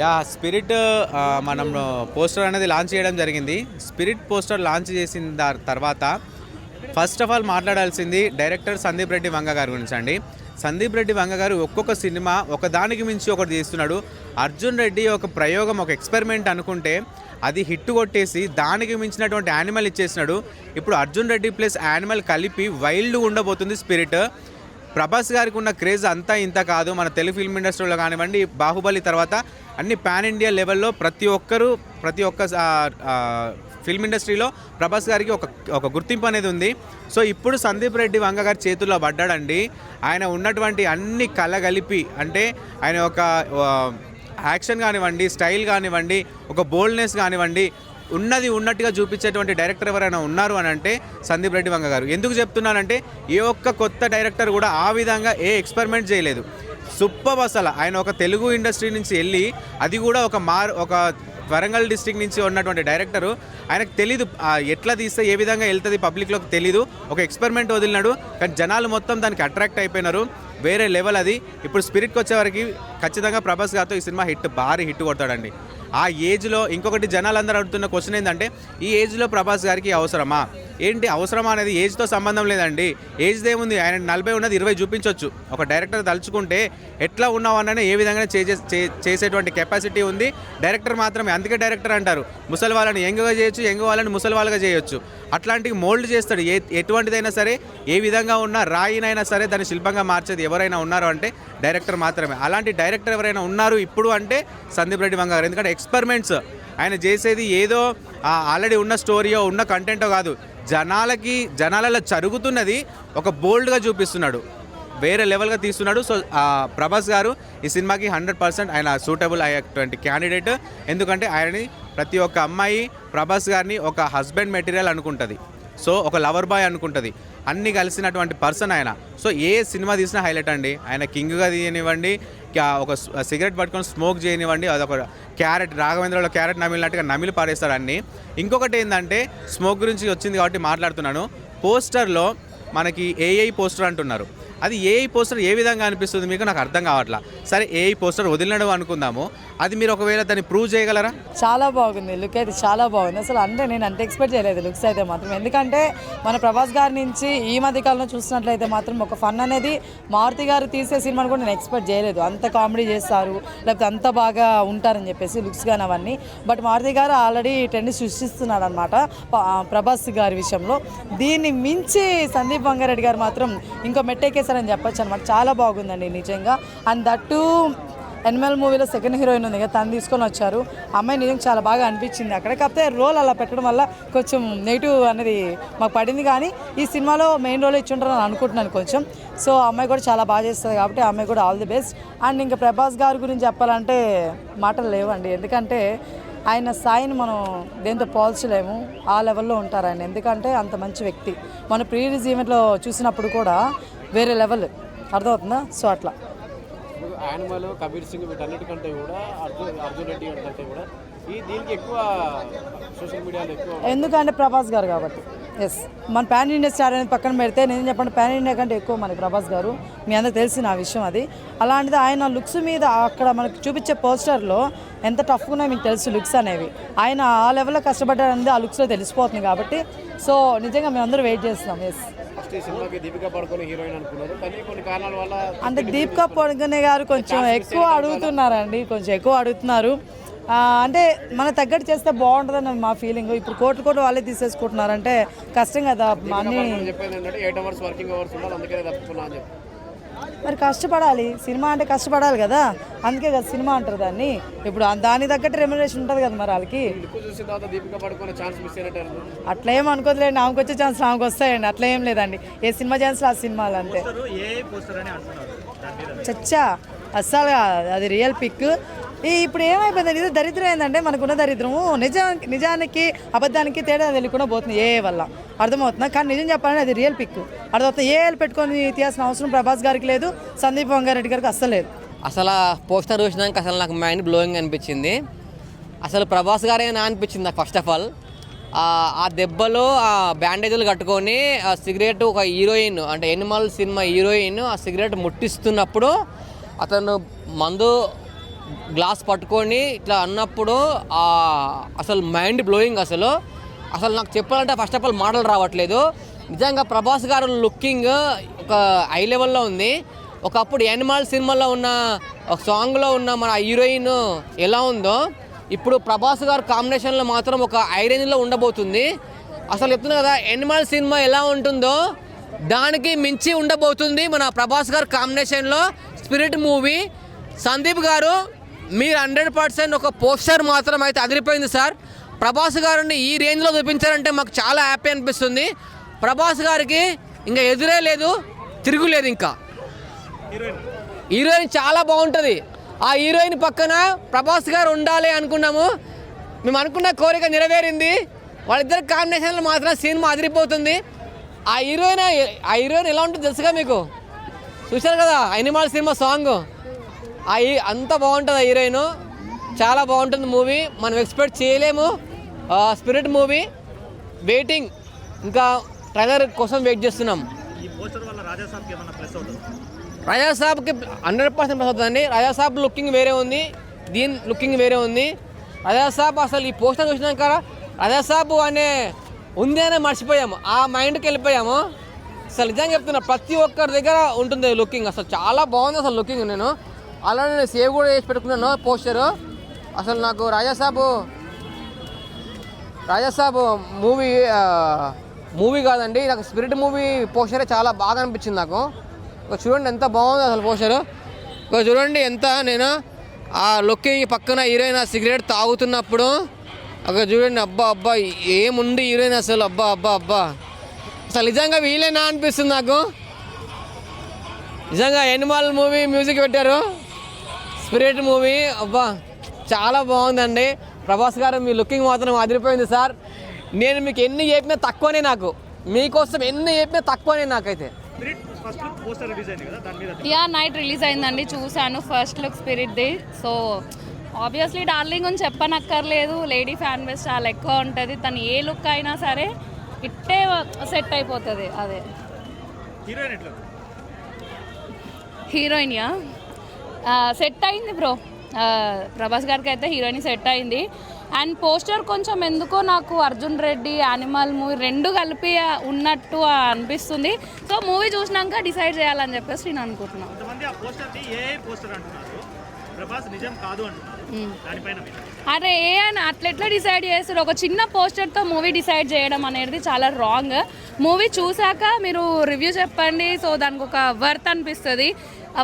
Yeah Spirit మనం poster అనేది launch చేయడం జరిగింది. స్పిరిట్ పోస్టర్ లాంచ్ చేసిన దా- తర్వాత ఫస్ట్ ఆఫ్ ఆల్ మాట్లాడాల్సింది డైరెక్టర్ సందీప్ రెడ్డి వంగ గారి గురించి అండి. సందీప్ రెడ్డి వంగ గారు ఒక్కొక్క సినిమా ఒకదానికి మించి ఒకటి తీస్తున్నాడు. అర్జున్ రెడ్డి ఒక ప్రయోగం ఒక ఎక్స్పెరిమెంట్ అనుకుంటే అది హిట్ కొట్టేసి దానికి మించినటువంటి యానిమల్ ఇచ్చేసినాడు. ఇప్పుడు అర్జున్ రెడ్డి ప్లస్ యానిమల్ కలిపి వైల్డ్ ఉండబోతుంది స్పిరిట్ ప్రభాస్ గారికి ఉన్న క్రేజ్ అంతా ఇంత కాదు. మన తెలుగు ఫిల్మ్ ఇండస్ట్రీలో కానివ్వండి బాహుబలి తర్వాత అన్ని పాన్ ఇండియా లెవెల్లో ప్రతి ఒక్కరూ ప్రతి ఒక్క ఫిల్మ్ ఇండస్ట్రీలో ప్రభాస్ గారికి ఒక ఒక గుర్తింపు అనేది ఉంది. సో ఇప్పుడు సందీప్ రెడ్డి వంగ గారి చేతుల్లో పడ్డాడండి. ఆయన ఉన్నటువంటి అన్ని కలగలిపి అంటే ఆయన ఒక యాక్షన్ కానివ్వండి స్టైల్ కానివ్వండి ఒక బోల్డ్నెస్ కానివ్వండి ఉన్నది ఉన్నట్టుగా చూపించేటువంటి డైరెక్టర్ ఎవరైనా ఉన్నారు అని అంటే సందీప్ రెడ్డి వంగ గారు. ఎందుకు చెప్తున్నానంటే ఏ ఒక్క కొత్త డైరెక్టర్ కూడా ఆ విధంగా ఏ ఎక్స్పెరిమెంట్ చేయలేదు. సూపర్ అసలు ఆయన ఒక తెలుగు ఇండస్ట్రీ నుంచి వెళ్ళి అది కూడా ఒక మార్ ఒక వరంగల్ డిస్టిక్ నుంచి ఉన్నటువంటి డైరెక్టరు. ఆయనకు తెలీదు ఎట్లా తీస్తే ఏ విధంగా వెళ్తుంది పబ్లిక్లోకి తెలీదు. ఒక ఎక్స్పెరిమెంట్ వదిలినాడు. కానీ జనాలు మొత్తం దానికి అట్రాక్ట్ అయిపోయినారు. వేరే లెవెల్ అది. ఇప్పుడు స్పిరిట్కి వచ్చేవరకు ఖచ్చితంగా ప్రభాస్ గారితో ఈ సినిమా హిట్ భారీ హిట్ కొడతాడండి. ఆ ఏజ్లో ఇంకొకటి జనాలందరూ అడుగుతున్న క్వశ్చన్ ఏంటంటే ఈ ఏజ్లో ప్రభాస్ గారికి అవసరమా? ఏంటి అవసరమా అనేది ఏజ్తో సంబంధం లేదండి. ఏజ్ ఏముంది? ఆయన నలభై ఉన్నది ఇరవై చూపించవచ్చు ఒక డైరెక్టర్ తలుచుకుంటే ఎట్లా ఉన్నావన్న అన్ననే ఏ విధంగా చేసే చేసేటువంటి కెపాసిటీ ఉంది. డైరెక్టర్ మాత్రమే అందుకే డైరెక్టర్ అంటారు. ముసలి వాళ్ళని యంగ్గా చేయొచ్చు యంగ్ వాళ్ళని ముసలి వాళ్ళగా చేయొచ్చు. అట్లాంటివి మోల్డ్ చేస్తాడు. ఏ ఎటువంటిదైనా సరే ఏ విధంగా ఉన్నా రాయినైనా సరే దాన్ని శిల్పంగా మార్చేది ఎవరైనా ఉన్నారు అంటే డైరెక్టర్ మాత్రమే. అలాంటి డైరెక్టర్ ఎవరైనా ఉన్నారు ఇప్పుడు అంటే సందీప్ రెడ్డి వంగ గారు ఎందుకంటే ఎక్స్పెరిమెంట్స్. ఆయన చేసేది ఏదో ఆల్రెడీ ఉన్న స్టోరీయో ఉన్న కంటెంటో కాదు. జనాలకి జనాలలో జరుగుతున్నది ఒక బోల్డ్గా చూపిస్తున్నాడు. వేరే లెవెల్గా తీస్తున్నాడు. సో ప్రభాస్ గారు ఈ సినిమాకి హండ్రెడ్ పర్సెంట్ ఆయన సూటబుల్ అయ్యేటువంటి క్యాండిడేట్ ఎందుకంటే ఆయనని ప్రతి ఒక్క అమ్మాయి ప్రభాస్ గారిని ఒక హస్బెండ్ మెటీరియల్ అనుకుంటుంది. సో ఒక లవర్ బాయ్ అనుకుంటుంది. అన్ని కలిసినటువంటి పర్సన్ ఆయన. సో ఏ సినిమా తీసినా హైలైట్ అండి. ఆయన కింగ్గా తీయనివ్వండి ఒక సిగరెట్ పట్టుకొని స్మోక్ చేయనివ్వండి అదొక క్యారెట్ రాఘవేంద్రలో క్యారెట్ నమిలినట్టుగా నమిలి పారేస్తాడు అన్ని. ఇంకొకటి ఏంటంటే స్మోక్ గురించి వచ్చింది కాబట్టి మాట్లాడుతున్నాను. పోస్టర్లో మనకి ఏఐ పోస్టర్ అంటున్నారు. అది ఏఐ పోస్టర్ ఏ విధంగా అనిపిస్తుంది మీకు? నాకు అర్థం కావట్లా. సరే ఏఐ పోస్టర్ వదిలినడం అనుకుందాము. అది మీరు ఒకవేళ దాన్ని ప్రూవ్ చేయగలరా? చాలా బాగుంది. లుక్ అయితే చాలా బాగుంది. అసలు అంటే నేను అంత ఎక్స్పెక్ట్ చేయలేదు లుక్స్ అయితే మాత్రం. ఎందుకంటే మన ప్రభాస్ గారి నుంచి ఈ మధ్య కాలంలో చూసినట్లయితే మాత్రం ఒక ఫన్ అనేది మారుతి గారు తీసే సినిమాని కూడా నేను ఎక్స్పెక్ట్ చేయలేదు. అంత కామెడీ చేస్తారు లేకపోతే అంత బాగా ఉంటారని చెప్పేసి లుక్స్ కానీ అవన్నీ. బట్ మారుతి గారు ఆల్రెడీ ట్రెండ్ సృష్టిస్తున్నాడు అనమాట ప్రభాస్ గారి విషయంలో. దీన్ని మించి సందీప్ బంగారెడ్డి గారు మాత్రం ఇంకో చేశారని చెప్పొచ్చు అనమాట చాలా బాగుందండి నిజంగా. అండ్ దట్టు ఎనిమల్ మూవీలో సెకండ్ హీరోయిన్ ఉంది కదా తను తీసుకొని వచ్చారు. అమ్మాయి నిజంగా చాలా బాగా అనిపించింది అక్కడ. కాకపోతే రోల్ అలా పెట్టడం వల్ల కొంచెం నెగిటివ్ అనేది మాకు పడింది. కానీ ఈ సినిమాలో మెయిన్ రోల్ ఇచ్చి ఉంటారని అనుకుంటున్నాను కొంచెం. సో అమ్మాయి కూడా చాలా బాగా చేస్తుంది కాబట్టి అమ్మాయి కూడా ఆల్ ది బెస్ట్ అండ్ ఇంకా ప్రభాస్ గారి గురించి చెప్పాలంటే మాటలు లేవండి. ఎందుకంటే ఆయన సాయిని మనం దేంతో పోల్చలేము. ఆ లెవెల్లో ఉంటారు ఆయన. ఎందుకంటే అంత మంచి వ్యక్తి. మన ప్రీవియస్ ఈవెంట్లో చూసినప్పుడు కూడా వేరే లెవెల్. అర్థమవుతుందా? సో అట్లా. యానిమల్ కబీర్ సింగ్ వీటన్నిటికంటే కూడా అర్జున్ అర్జున్ రెడ్డి కంటే కూడా ఈ దీనికి ఎక్కువ సోషల్ మీడియాలో ఎక్కువ ఎందుకంటే ప్రభాస్ గారు కాబట్టి. ఎస్ మన పాన్ ఇండియా స్టార్ అనేది పక్కన పెడితే నేను చెప్పండి పాన్ ఇండియా కంటే ఎక్కువ మనకి ప్రభాస్ గారు. మీ అందరికి తెలిసిన ఆ విషయం అది. అలాంటిది ఆయన లుక్స్ మీద అక్కడ మనకు చూపించే పోస్టర్లో ఎంత టఫ్గా ఉన్నాయో మీకు తెలుసు లుక్స్ అనేవి. ఆయన ఆ లెవెల్లో కష్టపడ్డారనేది ఆ లుక్స్లో తెలిసిపోతుంది కాబట్టి. సో నిజంగా మేము అందరూ వెయిట్ చేస్తున్నాం. ఎస్ ఫస్ట్ ఈ సినిమాకి దీపికా పడుకొని హీరోయిన్ అనుకున్నారు. కానీ కొన్ని కారణాల వల్ల అంటే దీపికా పొడుగునే గారు కొంచెం ఎక్కువ అడుగుతున్నారండి కొంచెం ఎక్కువ అడుగుతున్నారు. అంటే మన తగ్గట్టు చేస్తే బాగుంటుందని మా ఫీలింగ్ ఇప్పుడు కోట్లు కోట్లు వాళ్ళే తీసేసుకుంటున్నారంటే కష్టం కదా అన్ని నేను చెప్పేది ఏంటంటే ఎయిట్ అవర్స్ వర్కింగ్ అవర్స్ ఉండాలి అందుకనే తప్పుకున్నా అని చెప్పి. మరి కష్టపడాలి. సినిమా అంటే కష్టపడాలి కదా? అందుకే కదా సినిమా అంటారు దాన్ని. ఇప్పుడు ఆ- దానికి తగ్గట్టు రెమ్యునరేషన్ ఉంటుంది కదా మరి వాళ్ళకి. లుక్ చూసిన తర్వాత దీపికా పడుకునే ఛాన్స్ మిస్ అయినట్టు అనిపిస్తుంది. అట్లా ఏం అనుకోదులేండి. ఆమెకు వచ్చే ఛాన్స్ ఆమెకు వస్తాయండి. అట్లా ఏం లేదండి. ఏ సినిమా ఛాన్స్ ఆ సినిమాలు అంతే. చచ్చా. అస్సలు కాదు. అది రియల్ పిక్. ఈ ఇప్పుడు ఏమైపోయింది ఇది దరిద్రం ఏంటంటే మనకున్న దరిద్రము నిజానికి నిజానికి అబద్ధానికి తేడా తెలియకుండా పోతుంది ఏ వల్ల? అర్థమవుతుందా? కానీ నిజం చెప్పాలంటే అది రియల్ పిక్. అర్థమవుతుంది. ఏ పెట్టుకొని తీయాల్సిన అవసరం ప్రభాస్ గారికి లేదు సందీప్ వంగారెడ్డి గారికి అస్సలు లేదు. అసలు ఆ పోస్టర్ చూసినాక అసలు నాకు మైండ్ బ్లోయింగ్ అనిపించింది. అసలు ప్రభాస్ గారేనా అనిపించింది నాకు ఫస్ట్ ఆఫ్ ఆల్. ఆ దెబ్బలో ఆ బ్యాండేజీలు కట్టుకొని ఆ సిగరెట్ ఒక హీరోయిన్ అంటే ఎనిమల్ సినిమా హీరోయిన్ ఆ సిగరెట్ ముట్టిస్తున్నప్పుడు అతను మందు గ్లాస్ పట్టుకొని ఇట్లా అన్నప్పుడు అసలు మైండ్ బ్లోయింగ్ అసలు. అసలు నాకు చెప్పాలంటే ఫస్ట్ ఆఫ్ ఆల్ మాటలు రావట్లేదు. నిజంగా ప్రభాస్ గారు లుకింగ్ ఒక హై లెవెల్లో ఉంది. ఒకప్పుడు యానిమల్ సినిమాలో ఉన్న ఒక సాంగ్లో ఉన్న మన హీరోయిన్ ఎలా ఉందో ఇప్పుడు ప్రభాస్ గారు కాంబినేషన్లో మాత్రం ఒక ఐరన్లో ఉండబోతుంది. అసలు చెప్తున్నా కదా యానిమల్ సినిమా ఎలా ఉంటుందో దానికి మించి ఉండబోతుంది మన ప్రభాస్ గారు కాంబినేషన్లో స్పిరిట్ మూవీ సందీప్ గారు మీరు హండ్రెడ్ పర్సెంట్ ఒక పోస్టర్ మాత్రం అయితే అదిరిపోయింది సార్. ప్రభాస్ గారిని ఈ రేంజ్లో చూపించారంటే మాకు చాలా హ్యాపీ అనిపిస్తుంది. ప్రభాస్ గారికి ఇంకా ఎదురే లేదు తిరుగులేదు ఇంకా. హీరోయిన్ చాలా బాగుంటుంది. ఆ హీరోయిన్ పక్కన ప్రభాస్ గారు ఉండాలి అనుకున్నాము. మేము అనుకున్న కోరిక నెరవేరింది. వాళ్ళిద్దరి కాంబినేషన్లో మాత్రం సినిమా అదిరిపోతుంది. ఆ హీరోయిన్ ఆ హీరోయిన్ ఎలా ఉంటుంది తెలుసుగా మీకు? చూశారు కదా అనిమాల్ సినిమా సాంగ్ ఆ హీ- అంత బాగుంటుంది ఆ హీరోయిన్. చాలా బాగుంటుంది మూవీ. మనం ఎక్స్పెక్ట్ చేయలేము. Spirit movie. వెయిటింగ్. ఇంకా ట్రైలర్ కోసం వెయిట్ చేస్తున్నాం. రాజా సాబ్కి హండ్రెడ్ పర్సెంట్ ప్లస్ అవుతుందండి. రాజా సాబ్ లుకింగ్ వేరే ఉంది. దీని లుకింగ్ వేరే ఉంది. రాజా సాబ్ అసలు ఈ పోస్టర్ చూసినాక రాజా సాబ్ అనే ఉంది అనే మర్చిపోయాము. ఆ మైండ్కి వెళ్ళిపోయాము. అసలు నిజంగా చెప్తున్నా ప్రతి ఒక్కరి దగ్గర ఉంటుంది లుకింగ్. అసలు చాలా బాగుంది అసలు లుకింగ్ నేను. అలానే నేను సేవ్ కూడా చేసి పెట్టుకున్నాను పోస్టరు అసలు నాకు రాజా సాబు మూవీ మూవీ కాదండి నాకు స్పిరిట్ మూవీ పోస్టరే చాలా బాగా అనిపించింది నాకు. ఒక చూడండి ఎంత బాగుంది అసలు పోస్టర్ ఒక చూడండి ఎంత నేను ఆ లుకింగ్ పక్కన హీరోయిన్ ఆ సిగరెట్ తాగుతున్నప్పుడు అక్కడ చూడండి అబ్బా అబ్బా ఏముంది హీరోయిన్ అసలు అబ్బా అబ్బా అబ్బా. అసలు నిజంగా వీలేనా అనిపిస్తుంది నాకు? నిజంగా ఎనిమల్ మూవీ మ్యూజిక్ పెట్టారు. Spirit movie. అబ్బా చాలా బాగుందండి. ప్రభాస్ గారు మీ లుకింగ్ మాత్రం అదిరిపోయింది సార్. నేను మీకు ఎన్ని చెప్పినా తక్కువనే నాకు. మీకోసం ఎన్ని చెప్పినా తక్కువనే నాకైతే. యా నైట్ రిలీజ్ అయిందండి. చూశాను ఫస్ట్ లుక్ స్పిరిట్ ది. సో ఆబ్వియస్లీ డార్లింగ్ అని చెప్పనక్కర్లేదు. లేడీ ఫ్యాన్ బేస్ చాలా ఎక్కువ ఉంటుంది. తను ఏ లుక్ అయినా సరే ఇట్టే సెట్ అయిపోతుంది. అదే. Heroine yeah? సెట్ అయింది బ్రో ప్రభాస్ గారికి అయితే హీరోయిన్ సెట్ అయింది. అండ్ పోస్టర్ కొంచెం ఎందుకో నాకు అర్జున్ రెడ్డి యానిమల్ మూవీ రెండు కలిపి ఉన్నట్టు అనిపిస్తుంది. సో మూవీ చూసినాక డిసైడ్ చేయాలని చెప్పేసి నేను అనుకుంటున్నాను మీరు అరే ఏ అని అట్లా ఎట్లా డిసైడ్ చేస్తారు? ఒక చిన్న పోస్టర్తో మూవీ డిసైడ్ చేయడం అనేది చాలా రాంగ్ మూవీ చూసాక మీరు రివ్యూ చెప్పండి. సో దానికి ఒక వర్త్ అనిపిస్తుంది.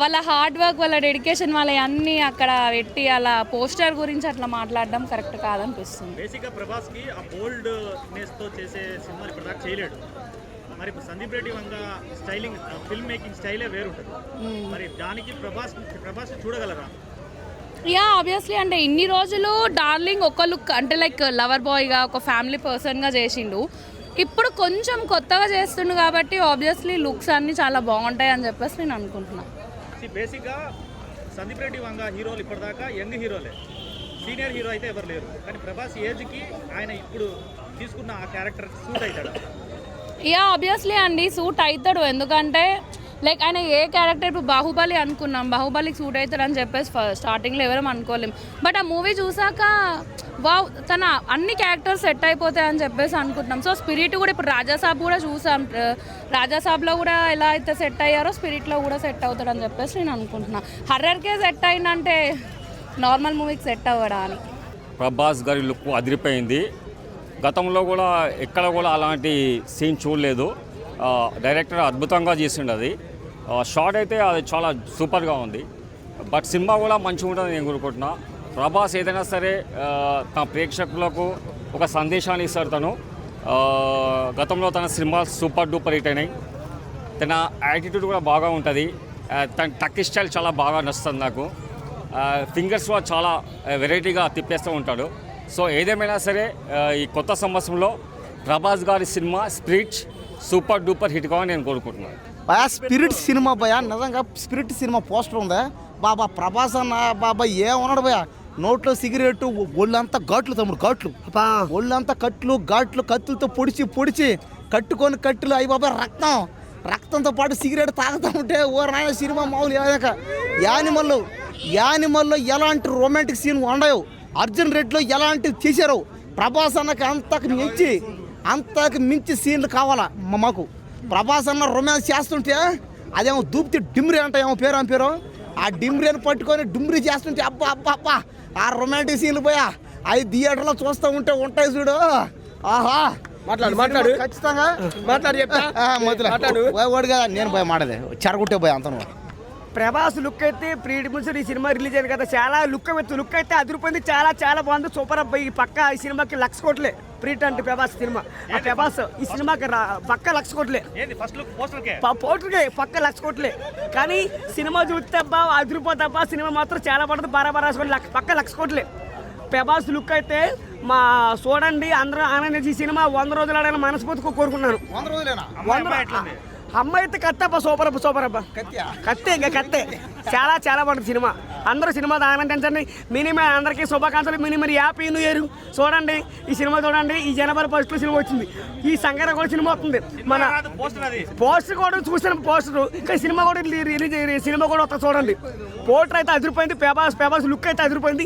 వాళ్ళ హార్డ్ వర్క్ వాళ్ళ డెడికేషన్ వాళ్ళ అన్నీ అక్కడ పెట్టి అలా పోస్టర్ గురించి అట్లా మాట్లాడడం కరెక్ట్ కాదనిపిస్తుంది. బేసిక్గా ప్రభాస్కి ఆ బోల్డ్తో చేసే సినిమాలు ఇప్పటిదాకా చేయలేడు. మరి ఇప్పుడు Sandeep Reddy Vanga styling film making స్టైలే వేరుంటుంది. మరి దానికి ప్రభాస్ ప్రభాస్ చూడగలరా? యా ఆబ్వియస్లీ అంటే ఇన్ని రోజులు డార్లింగ్ ఒక లుక్ అంటే లైక్ లవర్ బాయ్గా ఒక ఫ్యామిలీ పర్సన్గా చేసిండు. ఇప్పుడు కొంచెం కొత్తగా చేస్తుండు కాబట్టి ఆబ్వియస్లీ లుక్స్ అన్నీ చాలా బాగుంటాయి అని చెప్పేసి నేను అనుకుంటున్నాను బేసిక్ బేసిక్గా సందీప్ రెడ్డి వంగ హీరోలు ఇప్పటిదాకా యంగ్ హీరోలే. సీనియర్ హీరో అయితే ఎవరు లేరు. కానీ ప్రభాస్ ఏజ్కి ఆయన ఇప్పుడు తీసుకున్న ఆ క్యారెక్టర్ సూట్ అవుతాడు? యా ఆబ్వియస్లీ అండి సూట్ అవుతాడు. ఎందుకంటే లైక్ ఆయన ఏ క్యారెక్టర్ ఇప్పుడు బాహుబలి అనుకున్నాం. బాహుబలికి సూట్ అవుతాడు అని చెప్పేసి స్టార్టింగ్లో ఎవరం అనుకోలేం. బట్ ఆ మూవీ చూసాక వావ్ తన అన్ని క్యారెక్టర్స్ సెట్ అయిపోతాయి అని చెప్పేసి అనుకుంటున్నాం. సో స్పిరిట్ కూడా ఇప్పుడు రాజాసాబ్ కూడా చూసాం. రాజాసాబ్లో కూడా ఎలా అయితే సెట్ అయ్యారో స్పిరిట్లో కూడా సెట్ అవుతాడు అని చెప్పేసి నేను అనుకుంటున్నాను హర్రర్కే సెట్ అయిందంటే నార్మల్ మూవీకి సెట్ అవ్వడా అని. ప్రభాస్ గారి లుక్ అదిరిపోయింది. గతంలో కూడా ఎక్కడ కూడా అలాంటి సీన్ చూడలేదు. డైరెక్టర్ అద్భుతంగా చేసిండు అది. షార్ట్ అయితే అది చాలా సూపర్గా ఉంది. బట్ సినిమా కూడా మంచిగా ఉంటుందని నేను కోరుకుంటున్నా. ప్రభాస్ ఏదైనా సరే తన ప్రేక్షకులకు ఒక సందేశాన్ని ఇస్తాడు తను. గతంలో తన సినిమా సూపర్ డూపర్ హిట్ అయినాయి. తన యాటిట్యూడ్ కూడా బాగా ఉంటుంది. తన టక్ స్టైల్ చాలా బాగా నచ్చుతుంది నాకు. ఫింగర్స్ కూడా చాలా వెరైటీగా తిప్పేస్తూ ఉంటాడు. సో ఏదేమైనా సరే ఈ కొత్త సంవత్సరంలో ప్రభాస్ గారి cinema Spirit super duper hit కావాలని నేను కోరుకుంటున్నాను. భయా స్పిరిట్ సినిమా భయా నిజంగా స్పిరిట్ సినిమా పోస్టర్ ఉందా? బాబా ప్రభాస్ అన్న బాబా ఏమన్నాడు భయ నోట్లో సిగరెట్ ఒళ్ళంతా ఘాట్లు తమ్ముడు ఘాట్లు ఒళ్ళంతా కట్లు ఘాట్లు కత్తులతో పొడిచి పొడిచి కట్టుకొని కట్టులు అయ్యి బాబా రక్తం. రక్తంతో పాటు సిగరెట్ తాగుతా ఉంటే ఓ నాయన సినిమా మామూలు ఏదాక యానిమల్ యానిమల్లో ఎలాంటి రొమాంటిక్ సీన్ ఉండవు. అర్జున్ రెడ్డిలో ఎలాంటివి తీశారు ప్రభాస్ అన్నకి అంతకు మించి అంతకు మించి సీన్లు కావాలా మాకు. ప్రభాస్ అన్న రొమాన్స్ చేస్తుంటే అదేమో దూపితే డిమ్రీ అంట ఏమో పేరు అని పేరు. ఆ డిమ్రీని పట్టుకొని డిమ్రీ చేస్తుంటే అబ్బా అబ్బా అబ్బా. ఆ రొమాంటిక్ సీన్లు పోయా. అవి థియేటర్లో చూస్తూ ఉంటే ఉంటాయి చూడు. ఆహా. మాట్లాడు, మాట్లాడు. ఖచ్చితంగా. మాట్లాడు చెప్తా. ఓ- ఓడి కదా నేను పోయి మాడదే చెరగొట్టే పోయి అంతను. ప్రభాస్ లుక్ అయితే ప్రీ మున్సర్ ఈ సినిమా రిలీజ్ అయింది కదా. చాలా లుక్ అయితే లుక్ అయితే అదిరిపోయింది. చాలా చాలా బాగుంది. సూపర్ అబ్బాయి ఈ పక్క ఈ సినిమాకి లక్ష కోట్లే. ప్రీట్ అంటే ప్రభాస్ సినిమా. ఆ ప్రభాస్ ఈ సినిమాకి పక్క లక్ష కోట్లే. పోస్టర్కే? పక్క లక్ష కోట్లే. కానీ సినిమా చూస్తే అబ్బా అదిరిపోతే అబ్బా సినిమా మాత్రం చాలా పడుతుంది బారా బారా పక్క లక్ష కోట్లే. ప్రభాస్ లుక్ అయితే మా చూడండి అందరూ ఆనందించి ఈ సినిమా వంద రోజులు ఆడాలని మనస్ఫూర్తిగా కోరుకున్నాను వంద రోజులేనా? వంద అమ్మాయి అయితే కత్తే అబ్బా సూపర్ అబ్బా సూపర్ అబ్బా. కత్తే? ఇంకా కత్తే. చాలా చాలా బాగుంటుంది సినిమా. అందరూ సినిమా ఆనందించండి మినిమం అందరికీ శుభాకాంక్షలు. Minimum happy new year. చూడండి ఈ సినిమా చూడండి. ఈ జనవరి ఫస్ట్ సినిమా వచ్చింది. ఈ సంక్రాంతి కూడా సినిమా వస్తుంది. మన పోస్టర్ అది పోస్టర్ కూడా చూసాను పోస్టర్. ఇంకా సినిమా కూడా రిలీజ్ సినిమా కూడా వస్తుంది చూడండి. పోస్టర్ అయితే అదిరిపోయింది. పేపర్స్ పేపర్స్ లుక్ అయితే అదిరిపోయింది.